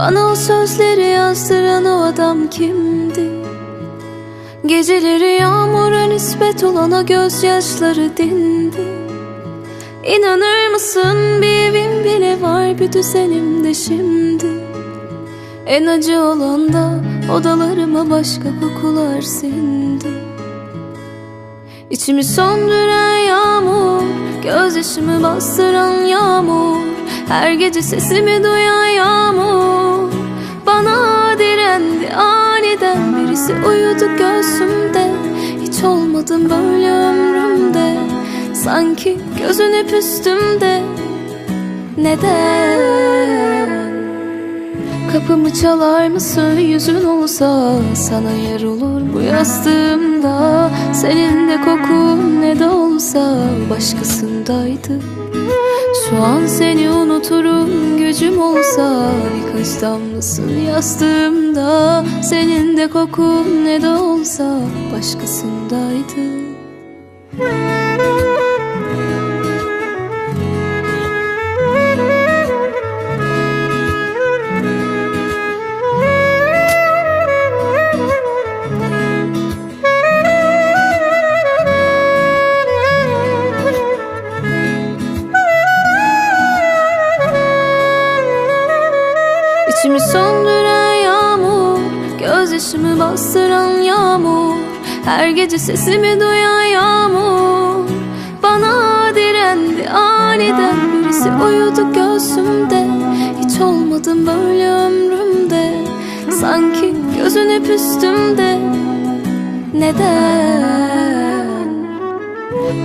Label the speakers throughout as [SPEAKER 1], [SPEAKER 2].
[SPEAKER 1] Bana o sözleri yazdıran o adam kimdi? Geceleri yağmura nispet olan o gözyaşları dindi. İnanır mısın bir evim bile var bir düzenim de şimdi. En acı olan da odalarıma başka kokular sindi. İçimi söndüren yağmur Gözyaşımı bastıran yağmur Her gece sesimi duyan yağmur Birisi uyudu göğsümde. Hiç olmadım böyle ömrümde. Sanki gözün hep üstümde. Neden? Kapımı çalar mısın? Yüzün olsa Sana yer olur bu yastığımda. Senin de kokun ne de olsa Başkasındaydı. Şu an seni unuturum gücüm olsa Birkaç damlasın yastığımda Senin de kokun ne de olsa Başkasındaydı İçimi söndüren yağmur Gözyaşımı bastıran yağmur. Her gece sesimi duyan yağmur. Bana direndi aniden Birisi uyudu göğsümde. Hiç olmadım böyle ömrümde. Sanki gözün hep üstümde. Neden?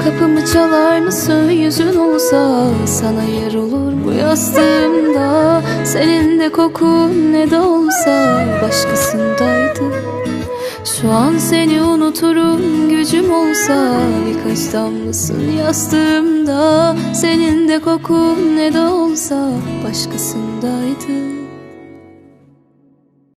[SPEAKER 1] Kapımı çalar mısın? Yüzün olsa Sana yer olur bu yastığımda Senin de kokun ne de olsa Başkasındaydı. Şu an seni unuturum gücüm olsa Birkaç damlasın. Yastığımda Senin de kokun ne de olsa Başkasındaydı